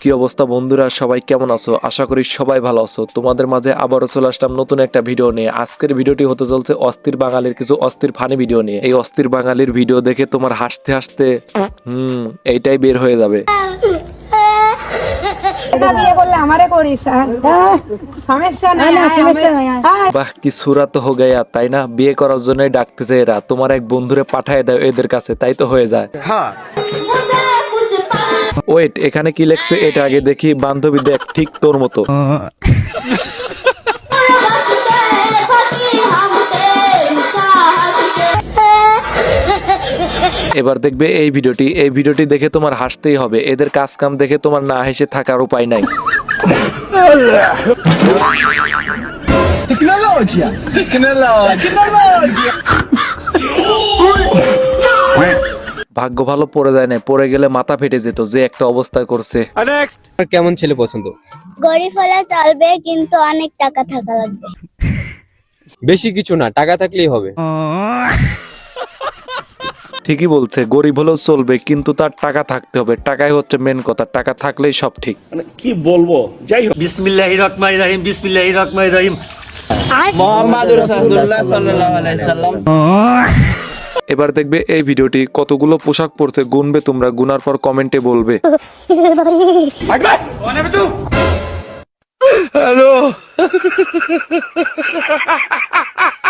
কি অবস্থা বন্ধুরা? সবাই কেমন আছো? আশা করি সবাই ভালো আছো। তোমাদের মাঝে আবারও চলে আসলাম নতুন একটা ভিডিও নিয়ে। আজকের ভিডিওটি হতে চলছে অস্থির বাঙালির কিছু অস্থির ফানি ভিডিও নিয়ে। এই অস্থির বাঙালির ভিডিও দেখে তোমার হাসতে হাসতে হুম এইটাই বের হয়ে যাবে। আমারে করিস হ্যাঁ? সমস্যা নাই সমস্যা নাই বাহ কি সুরাত হো গয়া তাই না? বিয়ে করার জন্যই ডাকতেছে এরা। তোমার এক বন্ধুরে পাঠায় দাও এদের কাছে তাই তো হয়ে যায়। ওয়েট এখানে কি লেখছে? এটা আগে দেখি। বান্ধবী দেখ ঠিক তোর মতো। এবার দেখবে এই ভিডিওটি এই ভিডিওটি দেখে তোমার হাসতেই হবে। এদের কাজ কাম দেখে তোমার না হেসে থাকার উপায় নাই। ভাগ্য ভালো পড়ে যায় না পড়ে গেলে মাথা ফেটে যেত যে একটা অবস্থা করছে। কেমন ছেলে পছন্দ? গরিব হলে চলবে কিন্তু অনেক টাকা থাকা লাগবে। বেশি কিছু না টাকা থাকলেই হবে। ঠিকই বলছে গরিব হলেও চলবে কিন্তু তার টাকা থাকতে হবে। টাকাই হচ্ছে মেন কথা টাকা থাকলেই সব ঠিক। মানে কি বলব? যাই হোক। বিসমিল্লাহ রহমান রহিম বিসমিল্লাহ রহমান রহিম। মুহাম্মাদুর রাসূলুল্লাহ সাল্লাল্লাহু আলাইহি সাল্লাম। এবার দেখবে এই ভিডিওটি কতগুলো পোশাক পরছে গুনবে তোমরা গুনার পর কমেন্টে বলবে।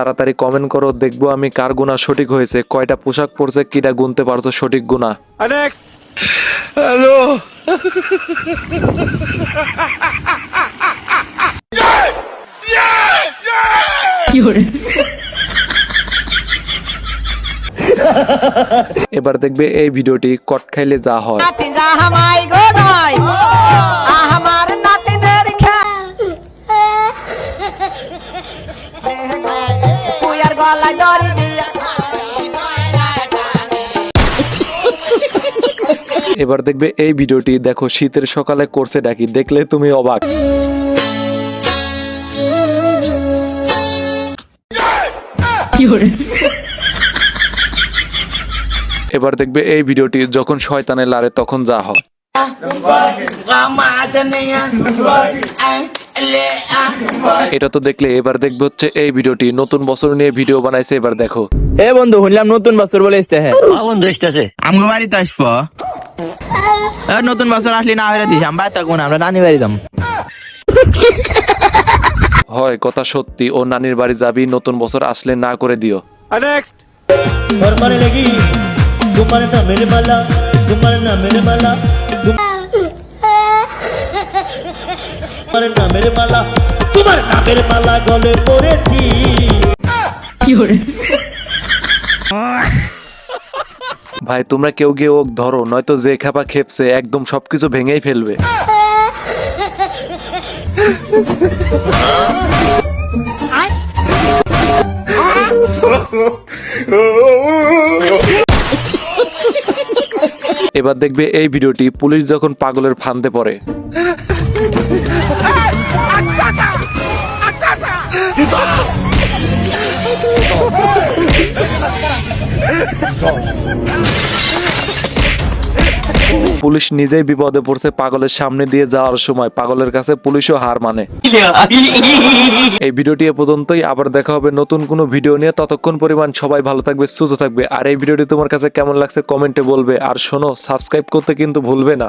তাড়াতাড়ি কমেন্ট করো দেখব আমি কার গুণা সঠিক হয়েছে কয়টা পোশাক পরছে কিটা গুনতে পারছ সঠিক গুণা এবার দেখবে এই ভিডিওটি কট খাইলে যা হয়। এবার দেখবে এই ভিডিওটি দেখো শীতের সকালে করছে ডাকি দেখলে তুমি অবাক। এবার দেখবে এই ভিডিওটি যখন শয়তানে লারে তখন যা হয়। এটা তো দেখলে এবার দেখবে হচ্ছে এই ভিডিওটি। নতুন বছর নিয়ে ভিডিও বানাইছে এবার দেখো। এ বন্ধু শুনলাম নতুন বছর বলে হ্যাঁ। বন্ধু এসতেছে আসব। নতুন বছর আসলি না হইরা দিস আমরা থাকব না আমরা নানি বাড়ি যাম। হয় কথা সত্যি ও নানির বাড়ি যাবি নতুন বছর আসলে না করে দিও। নেক্সট ঘর মারে লাগি তোমার না মেরে মালা তোমার না মেরে মালা তোমার না মেরে মালা তোমার নামের মালা গলে পড়েছি। ভাই তোমরা কেউ গিয়ে ওক ধরো নয়তো যে খেপা খেপছে একদম সবকিছু ভেঙেই ফেলবে। এবার দেখবে এই ভিডিওটি পুলিশ যখন পাগলের ফান্দে পড়ে। পুলিশ নিজেই বিপদে পড়ছে পাগলের সামনে দিয়ে যাওয়ার সময়। পাগলের কাছে পুলিশও হার মানে। এই ভিডিওটি এ পর্যন্তই। আবার দেখা হবে নতুন কোনো ভিডিও নিয়ে। ততক্ষণ পরিমাণ সবাই ভালো থাকবে, সুস্থ থাকবে। আর এই ভিডিওটি তোমার কাছে কেমন লাগছে কমেন্টে বলবে। আর শোনো, সাবস্ক্রাইব করতে কিন্তু ভুলবে না।